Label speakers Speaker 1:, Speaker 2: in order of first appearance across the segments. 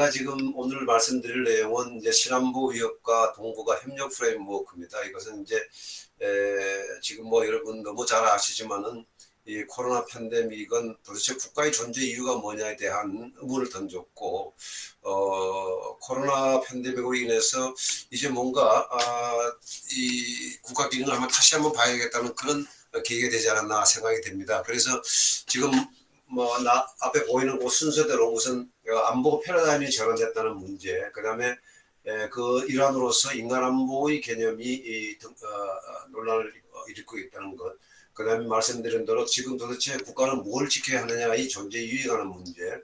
Speaker 1: 제가 지금 오늘 말씀드릴 내용은 이제 신안보 위협과 동북아 협력 프레임워크입니다. 이것은 이제 에, 지금 뭐 여러분 너무 잘 아시지만은 이 코로나 팬데믹은 도대체 국가의 존재 이유가 뭐냐에 대한 의문을 던졌고 어 코로나 팬데믹으로 인해서 이제 뭔가 아, 이 국가 기능을 한번 다시 한번 봐야겠다는 그런 계기가 되지 않았나 생각이 됩니다. 그래서 지금 뭐 나 앞에 보이는 그 순서대로 우선 안보 패러다임이 전환됐다는 문제, 그 다음에 에, 그 일환으로서 인간 안보의 개념이 이, 등- 어, 어, 논란을 일으키고 있다는 것. 그 다음에 말씀드린 대로 지금 도대체 국가는 뭘 지켜야 하느냐의 존재 이유에 관한 문제.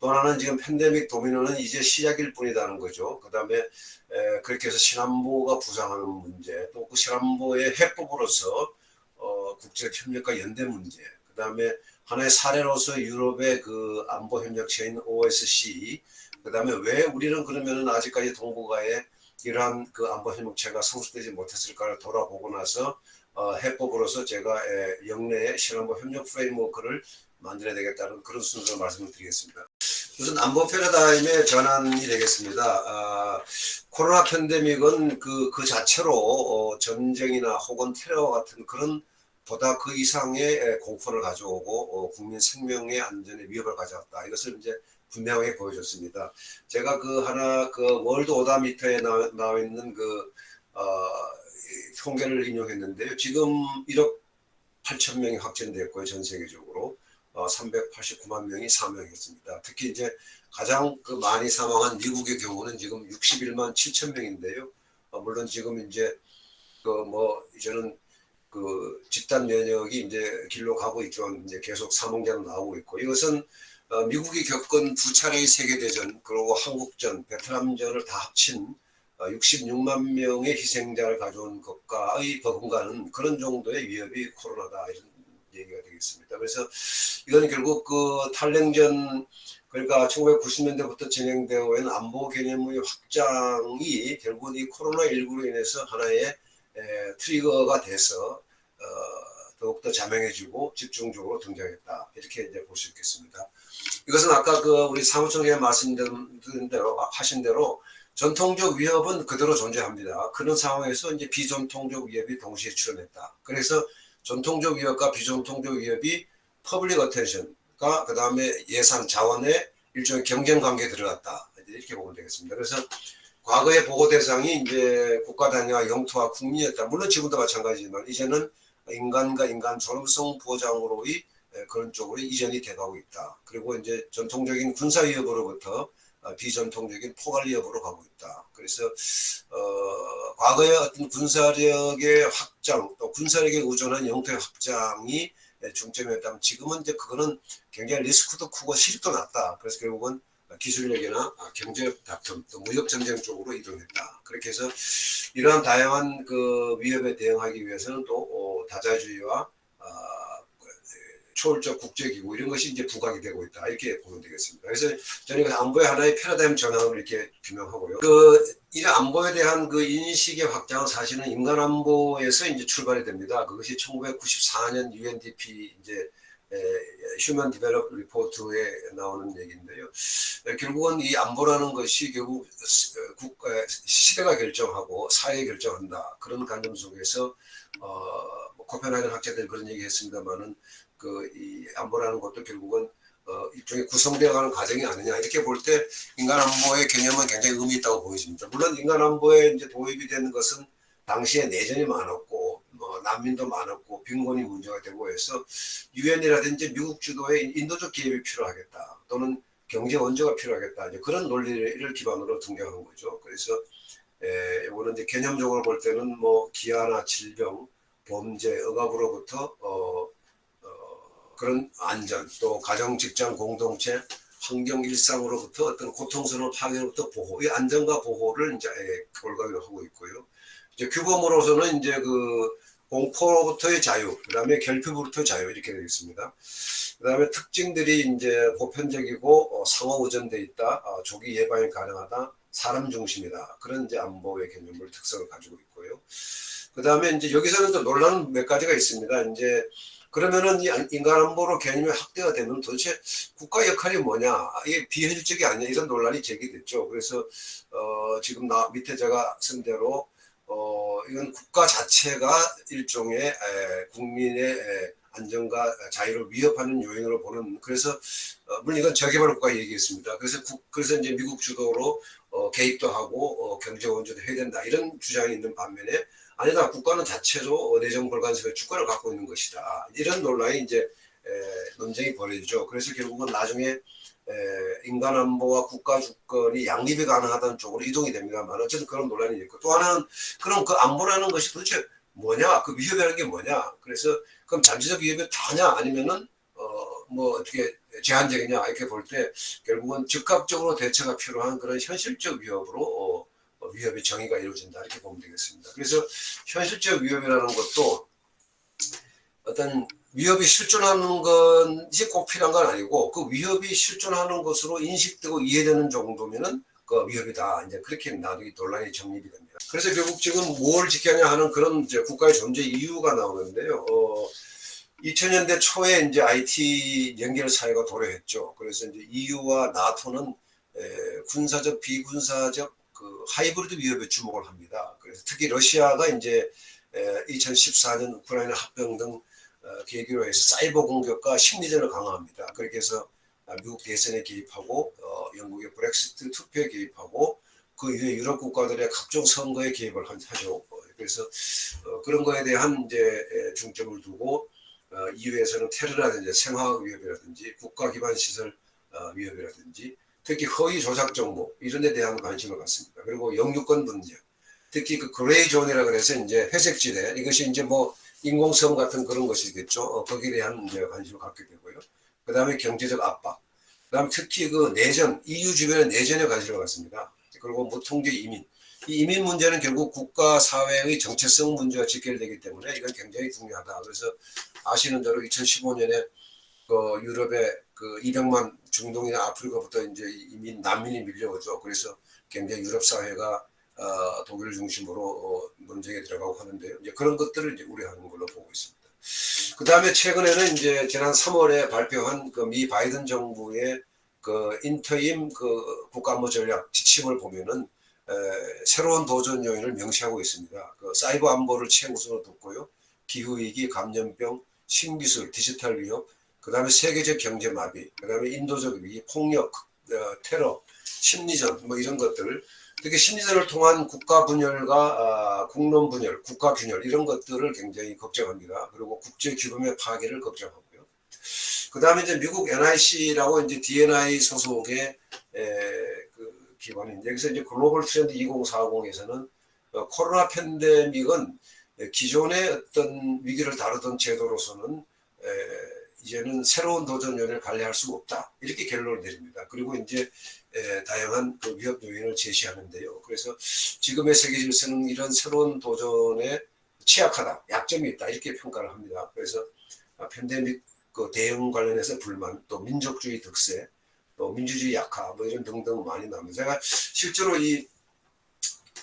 Speaker 1: 또 하나는 지금 팬데믹 도미노는 이제 시작일 뿐이다는 거죠. 그 다음에 에, 그렇게 해서 신안보가 부상하는 문제, 또 그 신안보의 해법으로서 어, 국제 협력과 연대 문제. 그 다음에 하나의 사례로서 유럽의 그 안보 협력체인 OSCE. 그다음에 왜 우리는 그러면은 아직까지 동북아에 이러한 그 안보 협력체가 성숙되지 못했을까를 돌아보고 나서 어, 해법으로서 제가 에, 영내에 신안보 협력 프레임워크를 만들어야 되겠다는 그런 순서로 말씀을 드리겠습니다. 우선 안보 패러다임의 전환이 되겠습니다. 아, 코로나 팬데믹은 그, 그 자체로 어, 전쟁이나 혹은 테러와 같은 그런 보다 그 이상의 에, 공포를 가져오고 어, 국민 생명의 안전에 위협을 가져왔다. 이것을 이제 분명하게 보여줬습니다. 제가 그 하나 그 월드 오다미터에 나와, 나와 있는 그 어, 이 통계를 인용했는데요. 지금 1억 8천 명이 확진됐고요. 전 세계적으로 어, 389만 명이 사망했습니다. 특히 이제 가장 그 많이 사망한 미국의 경우는 지금 61만 7천 명인데요. 어, 물론 지금 이제 그 뭐 이제는 그 집단 면역이 이제 길로 가고 있지만 이제 계속 사망자는 나오고 있고 이것은 어, 미국이 겪은 두 차례의 세계대전 그리고 한국전, 베트남전을 다 합친 어, 66만 명의 희생자를 가져온 것과의 버금가는 그런 정도의 위협이 코로나다 이런 얘기가 되겠습니다. 그래서 이건 결국 그 탈냉전 그러니까 1990년대부터 진행되어 있는 안보 개념의 확장이 결국 이 코로나19로 인해서 하나의 에, 트리거가 돼서 어, 더욱더 자명해지고 집중적으로 등장했다. 이렇게 이제 볼 수 있겠습니다. 이것은 아까 그 우리 사무총장님 말씀드린 대로 하신 대로 전통적 위협은 그대로 존재합니다. 그런 상황에서 이제 비전통적 위협이 동시에 출현했다. 그래서 전통적 위협과 비전통적 위협이 퍼블릭 어텐션과 그 다음에 예산 자원의 일종의 경쟁 관계에 들어갔다. 이렇게 보면 되겠습니다. 그래서 과거의 보호 대상이 이제 국가 단위와 영토와 국민이었다. 물론 지금도 마찬가지지만 이제는 인간과 인간 존엄성 보장으로의 그런 쪽으로 이전이 돼가고 있다. 그리고 이제 전통적인 군사 위협으로부터 어, 비전통적인 포괄 위협으로 가고 있다. 그래서 어, 과거의 어떤 군사력의 확장 또 군사력에 의존한 영토의 확장이 중점이었다면 지금은 이제 그거는 굉장히 리스크도 크고 실익도 낮다. 그래서 결국은 기술력이나 경제력 다툼 또 무역 전쟁 쪽으로 이동했다. 그렇게 해서 이러한 다양한 그 위협에 대응하기 위해서는 또 어, 다자주의와 아, 초월적 국제기구 이런 것이 이제 부각이 되고 있다 이렇게 보면 되겠습니다. 그래서 저는 안보의 하나의 패러다임 전환을 이렇게 규명하고요. 그이 안보에 대한 그 인식의 확장은 사실은 인간 안보에서 이제 출발이 됩니다. 그것이 1994년 UNDP 이제 휴먼 디벨롭 리포트에 나오는 얘기인데요. 에, 결국은 이 안보라는 것이 결국 시- 어, 국 에, 시대가 결정하고 사회 결정한다 그런 관점 속에서 어, 뭐 코펜하겐 학자들 그런 얘기했습니다만은 그 이 안보라는 것도 결국은 어, 일종의 구성되어가는 과정이 아니냐 이렇게 볼 때 인간 안보의 개념은 굉장히 의미 있다고 보여집니다. 물론 인간 안보에 이제 도입이 되는 것은 당시에 내전이 많았고 뭐 난민도 많았고 빈곤이 문제가 되고 해서 유엔이라든지 미국 주도의 인도적 기업이 필요하겠다 또는 경제 원조가 필요하겠다 이제 그런 논리를 기반으로 등장한 거죠. 그래서 에, 이거는 이제 개념적으로 볼 때는 뭐 기아나 질병, 범죄, 억압으로부터 어, 어, 그런 안전 또 가정, 직장, 공동체, 환경 일상으로부터 어떤 고통스러운 파괴로부터 보호, 이 안전과 보호를 이제 골가기로 하고 있고요. 이제 규범으로서는 이제 그 공포로부터의 자유, 그 다음에 결핍으로부터의 자유 이렇게 되겠습니다. 그 다음에 특징들이 이제 보편적이고 어, 상호 의존돼 있다, 어, 조기 예방이 가능하다, 사람 중심이다 그런 이제 안보의 개념을 특성을 가지고 있고요. 그 다음에 이제 여기서는 또 논란은 몇 가지가 있습니다. 이제 그러면은 이 인간 안보로 개념이 확대가 되면 도대체 국가 역할이 뭐냐, 이게 비현실적이 아니냐 이런 논란이 제기됐죠. 그래서 어, 지금 나 밑에 제가 쓴 대로 어, 이건 국가 자체가 일종의 에, 국민의 에, 안정과 자유를 위협하는 요인으로 보는 그래서 어, 물론 이건 저개발 국가 얘기했습니다. 그래서 국, 그래서 이제 미국 주도로 어, 개입도 하고 어, 경제 원조도 해야 된다 이런 주장이 있는 반면에 아니다 국가는 자체로 내정 불간섭의 주권을 갖고 있는 것이다 이런 논란이 이제 에, 논쟁이 벌어지죠. 그래서 결국은 나중에 에, 인간 안보와 국가 주권이 양립이 가능하다는 쪽으로 이동이 됩니다만 어쨌든 그런 논란이 있고 또 하나는 그럼 그 안보라는 것이 도대체 뭐냐? 그 위협이라는 게 뭐냐? 그래서 그럼 잠재적 위협이 다냐? 아니면은 어 뭐 어떻게 제한적이냐? 이렇게 볼 때 결국은 즉각적으로 대처가 필요한 그런 현실적 위협으로 어, 어, 위협의 정의가 이루어진다. 이렇게 보면 되겠습니다. 그래서 현실적 위협이라는 것도 어떤 위협이 실존하는 것이 꼭 필요한 건 아니고 그 위협이 실존하는 것으로 인식되고 이해되는 정도면은 그 위협이다. 이제 그렇게 이 논란이 정립이 됩니다. 그래서 결국 지금 뭘 지켜야 하는 그런 이제 국가의 존재 이유가 나오는데요. 어, 2000년대 초에 이제 IT 연결 사회가 도래했죠. 그래서 이제 EU와 나토는 에, 군사적 비군사적 그 하이브리드 위협에 주목을 합니다. 그래서 특히 러시아가 이제 에, 2014년 우크라이나 합병 등 어, 계기로 해서 사이버 공격과 심리전을 강화합니다. 그렇게 해서 아, 미국 대선에 개입하고 어, 영국의 브렉시트 투표에 개입하고 그 이후에 유럽 국가들의 각종 선거에 개입을 한- 하죠. 어, 그래서 어, 그런 거에 대한 이제 에, 중점을 두고 어, 이후에서는 테러라든지 생화학 위협이라든지 국가 기반 시설 어, 위협이라든지 특히 허위 조작 정보 이런 데 대한 관심을 갖습니다. 그리고 영유권 문제, 특히 그 그레이 존이라 그래서 이제 회색 지대 이것이 이제 뭐 인공섬 같은 그런 것이겠죠. 어, 거기에 대한 이제 관심을 갖게 되고요. 그 다음에 경제적 압박, 그 다음에 특히 그 내전, EU 주변의 내전에 관심을 갖습니다. 그리고 무통제 이민. 이 이민 문제는 결국 국가 사회의 정체성 문제와 직결되기 때문에 이건 굉장히 중요하다. 그래서 아시는 대로 2015년에 그 유럽에 그 200만 중동이나 아프리카부터 이제 이민 난민이 밀려오죠. 그래서 굉장히 유럽 사회가 어, 독일 중심으로 어, 논쟁에 들어가고 하는데요. 이제 그런 것들을 이제 우려하는 걸로 보고 있습니다. 그 다음에 최근에는 이제 지난 3월에 발표한 그 미 바이든 정부의 그 인터임 그 국가안보 전략 지침을 보면은 에, 새로운 도전 요인을 명시하고 있습니다. 그 사이버 안보를 최우선으로 뒀고요. 기후 위기, 감염병, 신기술, 디지털 위협, 그 다음에 세계적 경제 마비, 그 다음에 인도적 위기, 폭력, 어, 테러, 심리전 뭐 이런 것들 특히 심리전을 통한 국가 분열과 아, 국론 분열, 국가 균열 이런 것들을 굉장히 걱정합니다. 그리고 국제 규범의 파괴를 걱정하고요. 그 다음에 이제 미국 NIC라고 이제 DNI 소속의 에, 그 기관인데 여기서 이제 글로벌 트렌드 2040에서는 어, 코로나 팬데믹은 기존의 어떤 위기를 다루던 제도로서는 에, 이제는 새로운 도전 요인을 관리할 수가 없다 이렇게 결론을 내립니다. 그리고 이제 에, 다양한 그 위협 요인을 제시하는데요. 그래서 지금의 세계 질서는 이런 새로운 도전에 취약하다, 약점이 있다 이렇게 평가를 합니다. 그래서 아, 팬데믹 그 대응 관련해서 불만, 또 민족주의 득세, 또 민주주의 약화 뭐 이런 등등 많이 나옵니다. 제가 실제로 이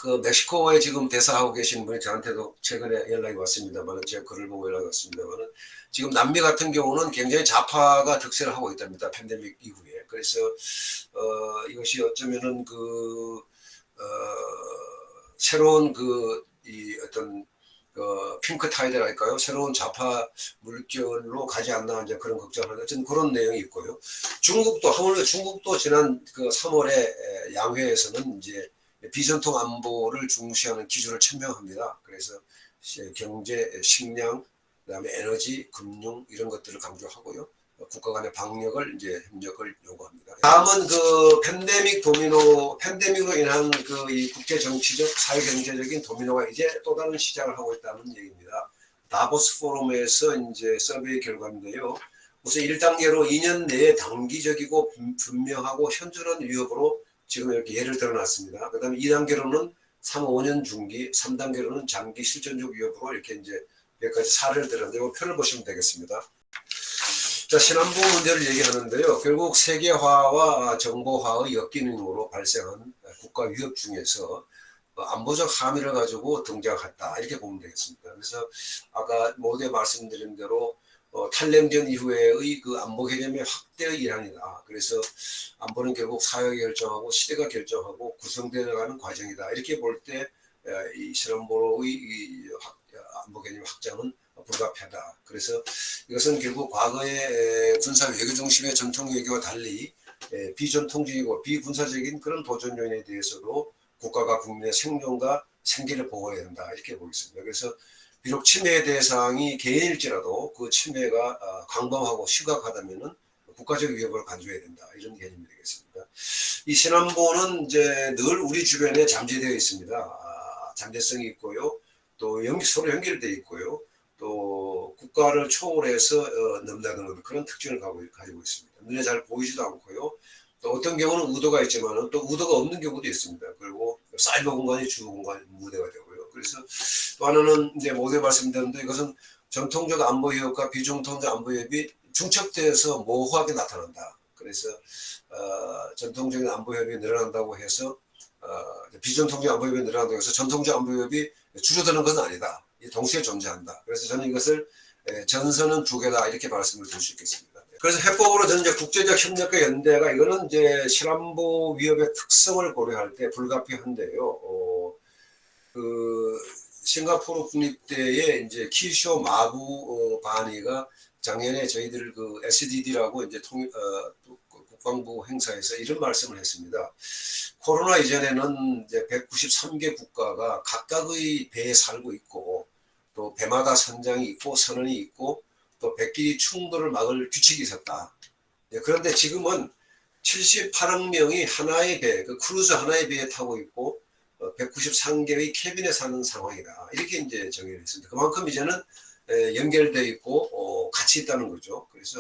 Speaker 1: 그 멕시코에 지금 대사하고 계신 분이 저한테도 최근에 연락이 왔습니다만 제가 글을 보고 연락이 왔습니다만 지금 남미 같은 경우는 굉장히 좌파가 득세를 하고 있답니다. 팬데믹 이후에. 그래서 어, 이것이 어쩌면은 그 어, 새로운 그 이 어떤 그 핑크 타이드랄까요? 새로운 좌파 물결로 가지 않나 이제 그런 걱정을 하는 어쨌든 그런 내용이 있고요. 중국도 하물며 중국도 지난 그 3월에 양회에서는 이제 비전통 안보를 중시하는 기준을 천명합니다. 그래서 경제, 식량, 그다음에 에너지, 금융 이런 것들을 강조하고요. 국가 간의 방역을 이제 협력을 요구합니다. 다음은 그 팬데믹 도미노, 팬데믹으로 인한 그 이 국제 정치적, 사회 경제적인 도미노가 이제 또 다른 시작을 하고 있다는 얘기입니다. 다보스 포럼에서 이제 서베이 결과인데요. 우선 1단계로 2년 내에 단기적이고 분- 분명하고 현존한 위협으로 지금 이렇게 예를 들어 놨습니다. 그 다음에 2단계로는 3, 5년 중기, 3단계로는 장기 실전적 위협으로 이렇게 이제 몇 가지 사례를 들었는데 이 표를 보시면 되겠습니다. 자, 신안보 문제를 얘기하는데요. 결국 세계화와 정보화의 역기능으로 발생한 국가 위협 중에서 어, 안보적 함의를 가지고 등장했다. 이렇게 보면 되겠습니다. 그래서 아까 모두에 말씀드린 대로 어, 탈냉전 이후에의 그 안보 개념의 확대의 일환이다. 그래서 안보는 결국 사회가 결정하고 시대가 결정하고 구성되어 가는 과정이다. 이렇게 볼 때이 실험보로의 이 확- 안보 개념 확장은 불가피하다. 그래서 이것은 결국 과거의 군사 외교 중심의 전통 외교와 달리 에, 비전통적이고 비군사적인 그런 도전 요인에 대해서도 국가가 국민의 생존과 생계를 보호해야 된다 이렇게 보겠습니다. 그래서 비록 침해 대상이 개인일지라도 그 침해가 아, 광범하고 심각하다면은 국가적 위협을 간주해야 된다 이런 개념이 되겠습니다. 이 신안보는 이제 늘 우리 주변에 잠재되어 있습니다. 아, 잠재성이 있고요, 또 연, 서로 연결되어 있고요, 또 국가를 초월해서 어, 넘나드는 그런 특징을 가지고 있습니다. 눈에 잘 보이지도 않고요. 또 어떤 경우는 의도가 있지만은 또 의도가 없는 경우도 있습니다. 그리고 사이버 공간이 주 공간 무대가 되고요. 그래서 또 하나는 이제 모두 말씀드렸는데 이것은 전통적 안보 협과 비정통적 안보 협이 중첩돼서 모호하게 나타난다. 그래서 어, 전통적인 안보 협이 늘어난다고 해서 어, 비전통적 안보 협이 늘어난다고 해서 전통적 안보 협이 줄어드는 것은 아니다. 이 동시에 존재한다. 그래서 저는 이것을 에, 전선은 두 개다 이렇게 말씀을 드릴 수 있겠습니다. 그래서 해법으로 저는 이제 국제적 협력과 연대가 이거는 이제 실안보 위협의 특성을 고려할 때 불가피한데요. 어, 그 싱가포르 국립대의 이제 키쇼 마부 어, 바니가 작년에 저희들 그 SDD라고 이제 통 어, 국방부 행사에서 이런 말씀을 했습니다. 코로나 이전에는 이제 193개 국가가 각각의 배에 살고 있고 또 배마다 선장이 있고 선언이 있고 또 백끼리 충돌을 막을 규칙이 있었다. 예, 그런데 지금은 78억 명이 하나의 배, 그 크루즈 하나의 배에 타고 있고 193개의 캐빈에 사는 상황이다. 이렇게 이제 정의를 했습니다. 그만큼 이제는 에, 연결돼 있고 어, 같이 있다는 거죠. 그래서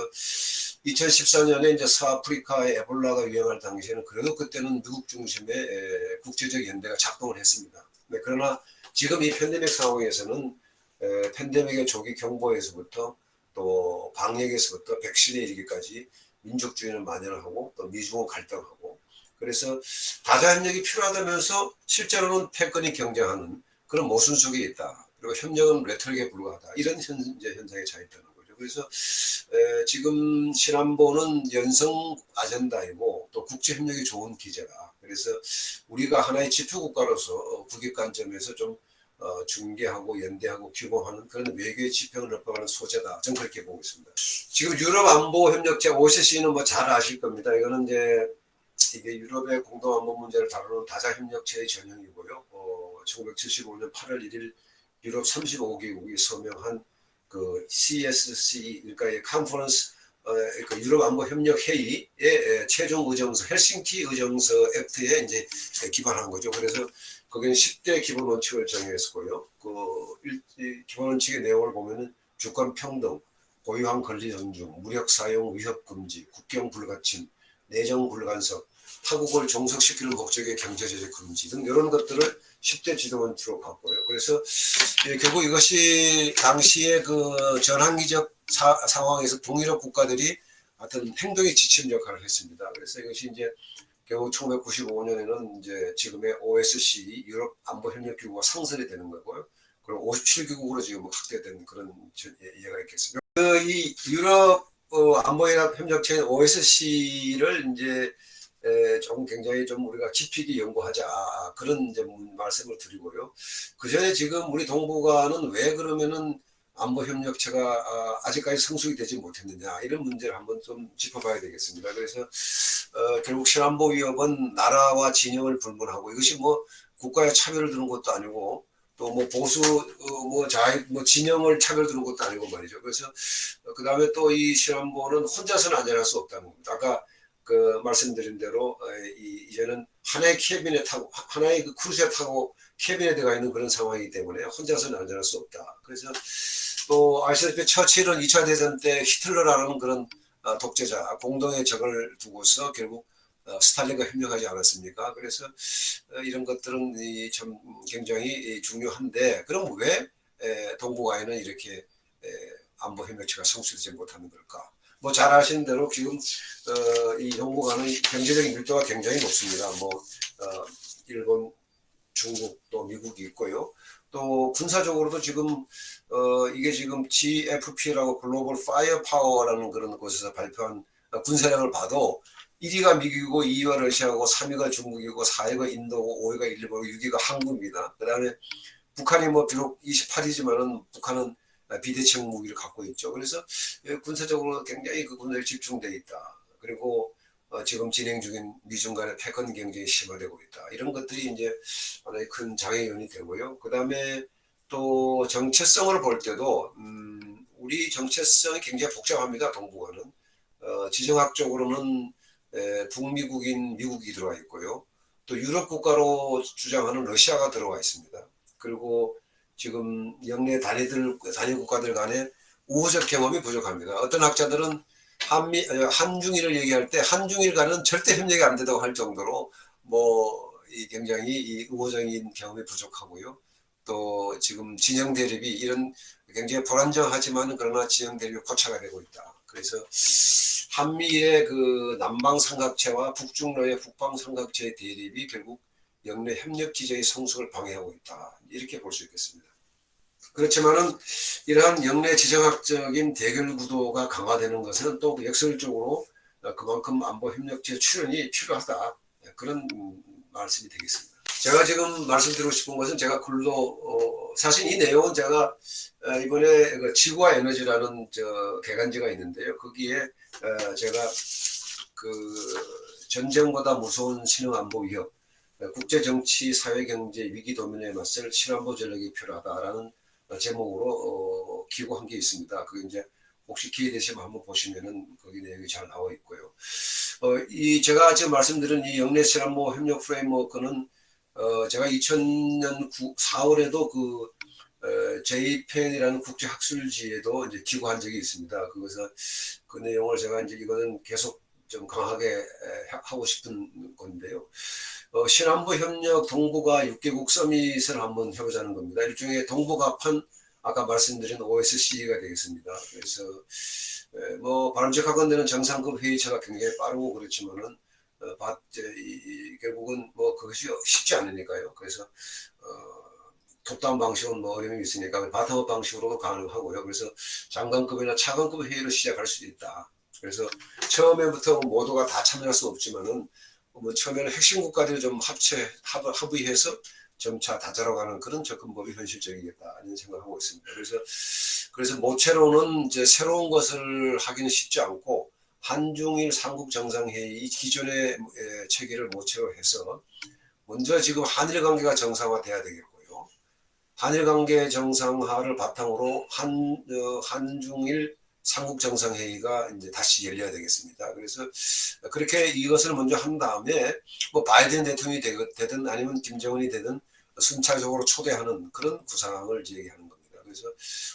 Speaker 1: 2014년에 이제 서아프리카의 에볼라가 유행할 당시에는 그래도 그때는 미국 중심의 에, 국제적 연대가 작동을 했습니다. 네, 그러나 지금 이 팬데믹 상황에서는 에, 팬데믹의 조기 경보에서부터 또 방역에서부터 백신에 이르기까지 민족주의는 만연하고 또 미중은 갈등하고 그래서 다자협력이 필요하다면서 실제로는 패권이 경쟁하는 그런 모순 속에 있다. 그리고 협력은 레토릭에 불과하다. 이런 현재 현상에 차 있다는 거죠. 그래서 에, 지금 신안보는 연성 아젠다이고 또 국제 협력이 좋은 기제다. 그래서 우리가 하나의 지표 국가로서 어, 국익 관점에서 좀 어, 중개하고 연대하고 규범하는 그런 외교의 지평을 넓혀가는 소재다. 저는 그렇게 보고 있습니다. 지금 유럽 안보 협력체 OSC는 뭐 잘 아실 겁니다. 이거는 이제 이게 유럽의 공동 안보 문제를 다루는 다자 협력체의 전형이고요. 어, 1975년 8월 1일 유럽 35개국이 서명한 그 CSC 그러니까 이 컨퍼런스 어, 그 유럽 안보 협력 회의의 에, 최종 의정서 헬싱키 의정서 액트에 이제 기반한 거죠. 그래서 거기는 10대 기본 원칙을 정했고요. 그 일- 이 기본 원칙의 내용을 보면은 주권 평등, 고유한 권리 존중, 무력 사용 위협 금지, 국경 불가침, 내정 불간섭, 타국을 종속시키는 목적의 경제 제재 금지 등 이런 것들을 10대 지도 원칙으로 봤고요. 그래서 예, 결국 이것이 당시의 그 전환기적 사- 상황에서 동유럽 국가들이 어떤 행동의 지침 역할을 했습니다. 그래서 이것이 이제 결국 1995년에는 이제 지금의 OSC 유럽 안보 협력 기구가 상설이 되는 거고요. 그리고 57개국으로 지금 확대된 그런 저- 예- 이해가 있겠습니다. 그 이 유럽 어, 안보연합 협력체인 OSC를 이제 에, 좀 굉장히 좀 우리가 깊이 연구하자 그런 이제 말씀을 드리고요. 그 전에 지금 우리 동북아는 왜 그러면은 안보 협력체가 아, 아직까지 성숙이 되지 못했느냐 이런 문제를 한번 좀 짚어봐야 되겠습니다. 그래서 어, 결국 실안보 위협은 나라와 진영을 불문하고 이것이 뭐 국가의 차별을 두는 것도 아니고 또 뭐 보수 어, 뭐 자유 뭐 진영을 차별 두는 것도 아니고 말이죠. 그래서 그 다음에 또 이 실안보는 혼자서는 안전할 수 없다는 겁니다. 아까 그 말씀드린 대로 어, 이, 이제는 하나의 캐비넷 타고 하- 하나의 그 크루즈에 타고 캐비넷에 들어가 있는 그런 상황이기 때문에 혼자서는 안전할 수 없다. 그래서 또 아시다시피 처칠은 2차 대전 때 히틀러라는 그런 어, 독재자 공동의 적을 두고서 결국 어, 스탈린과 협력하지 않았습니까? 그래서 어, 이런 것들은 이참 굉장히 이 중요한데 그럼 왜 에, 동북아에는 이렇게 에, 안보 협력체가 성숙되지 못하는 걸까? 뭐 잘 아시는 대로 지금 어, 이 동북아는 경제적인 밀도가 굉장히 높습니다. 뭐 어, 일본, 중국 또 미국이 있고요. 또 군사적으로도 지금 어 이게 지금 GFP라고 글로벌 파이어 파워라는 그런 곳에서 발표한 어, 군사력을 봐도 1위가 미국이고 2위가 러시아고 3위가 중국이고 4위가 인도고 5위가 일본, 6위가 한국입니다. 그 다음에 북한이 뭐 비록 28위지만은 북한은 비대칭 무기를 갖고 있죠. 그래서 예, 군사적으로 굉장히 그 군사에 집중돼 있다. 그리고 어, 지금 진행 중인 미중 간의 패권 경쟁이 심화되고 있다. 이런 것들이 이제 하나의 큰 장애 요인이 되고요. 그 다음에 또 정체성을 볼 때도 음, 우리 정체성이 굉장히 복잡합니다. 동북아는 어, 지정학적으로는 에, 북미국인 미국이 들어가 있고요. 또 유럽 국가로 주장하는 러시아가 들어가 있습니다. 그리고 지금 영내 단위들 단위 국가들 간에 우호적 경험이 부족합니다. 어떤 학자들은 한미 어, 한중일을 얘기할 때 한중일 간은 절대 협력이 안 된다고 할 정도로 뭐 이 굉장히 이 우호적인 경험이 부족하고요. 또 지금 진영 대립이 이런 굉장히 불안정하지만 그러나 진영 대립이 고착화 되고 있다. 그래서 한미의 그 남방 삼각체와 북중러의 북방 삼각체의 대립이 결국 영내 협력 기제의 성숙을 방해하고 있다. 이렇게 볼 수 있겠습니다. 그렇지만은 이러한 영내 지정학적인 대결 구도가 강화되는 것은 또 역설적으로 그만큼 안보 협력체 출연이 필요하다. 그런 말씀이 되겠습니다. 제가 지금 말씀드리고 싶은 것은 제가 글로 어, 사실 이 내용은 제가 어, 이번에 그 지구와 에너지라는 저 개간지가 있는데요. 거기에 어, 제가 그 전쟁보다 무서운 신흥 안보 위협, 어, 국제 정치, 사회 경제 위기 도면에 맞설 신안보 전략이 필요하다라는 제목으로 어, 기고한 게 있습니다. 그게 이제 혹시 기회 되시면 한번 보시면은 거기 내용이 잘 나와 있고요. 어, 이 제가 지금 말씀드린 이 영내 실안보 협력 프레임워크는 어, 제가 2000년 9, 4월에도 그 어, JPN이라는 국제 학술지에도 이제 기고한 적이 있습니다. 그래서 그 내용을 제가 이제 이거는 계속 좀 강하게 에, 하고 싶은 건데요. 어, 신안보 협력 동북아 6개국 서밋을 한번 해보자는 겁니다. 일종의 동북아판 아까 말씀드린 OSCE가 되겠습니다. 그래서 에, 뭐 바람직하건대는 정상급 회의체가 굉장히 빠르고 그렇지만은 어, 바, 이, 이, 결국은 뭐 그것이 쉽지 않으니까요. 그래서 어, 톱다운 방식은 뭐 어려움이 있으니까 바텀업 방식으로도 가능하고요. 그래서 장관급이나 차관급 회의로 시작할 수도 있다. 그래서 처음에부터 모두가 다 참여할 수 없지만은 뭐 처음에는 핵심 국가들이 좀 합체 합, 합의해서 점차 다자라가는 그런 접근법이 현실적이겠다 이런 생각하고 있습니다. 그래서 그래서 모체로는 이제 새로운 것을 하기는 쉽지 않고 한중일 삼국 정상회의 이 기존의 에, 체계를 모체로 해서 먼저 지금 한일 관계가 정상화돼야 되겠고요. 한일 관계 정상화를 바탕으로 한 어, 한중일 삼국 정상회의가 이제 다시 열려야 되겠습니다. 그래서 그렇게 이것을 먼저 한 다음에 뭐 바이든 대통령이 되든 아니면 김정은이 되든 순차적으로 초대하는 그런 구상을 제기하는 겁니다. 그래서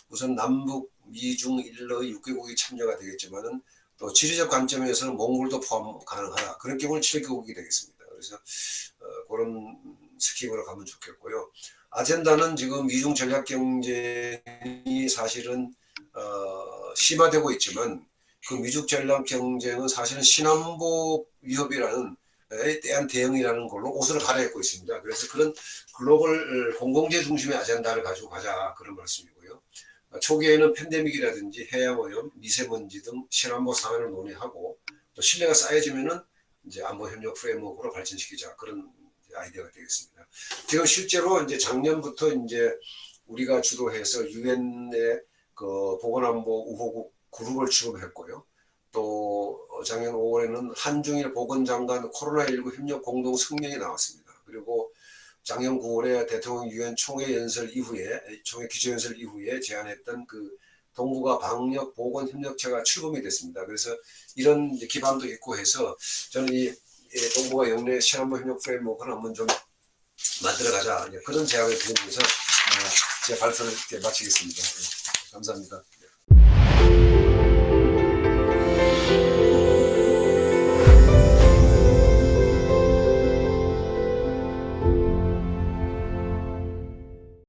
Speaker 1: 우선 남북 미중 일러의 6개국이 참여가 되겠지만은 또 지리적 관점에서는 몽골도 포함 가능하다. 그런 경우는 7개국이 되겠습니다. 그래서 어, 그런 스킵으로 가면 좋겠고요. 아젠다는 지금 미중 전략 경쟁이 사실은 어, 심화되고 있지만 그 미중 전략 경쟁은 사실은 신안보 위협이라는 에 대한 대응이라는 걸로 옷을 갈아입고 있습니다. 그래서 그런 글로벌 공공재 중심의 아젠다를 가지고 가자 그런 말씀이고요. 초기에는 팬데믹이라든지 해양오염, 미세먼지 등 신안보 상황을 논의하고 또 신뢰가 쌓여지면은 이제 안보 협력 프레임워크로 발전시키자 그런 아이디어가 되겠습니다. 지금 실제로 이제 작년부터 이제 우리가 주도해서 유엔의 그 보건안보 우호국 그룹을 출범했고요. 또 작년 5월에는 한중일 보건장관 코로나19 협력 공동 성명이 나왔습니다. 그리고 작년 9월에 대통령 유엔 총회 연설 이후에 총회 기조연설 이후에 제안했던 그 동북아 방역 보건 협력체가 출범이 됐습니다. 그래서 이런 기반도 있고 해서 저는 이 동북아 영내 신안보 협력 프레임워크를 한번 좀 만들어가자 그런 제안을 드리면서 제 발표를 마치겠습니다. 감사합니다.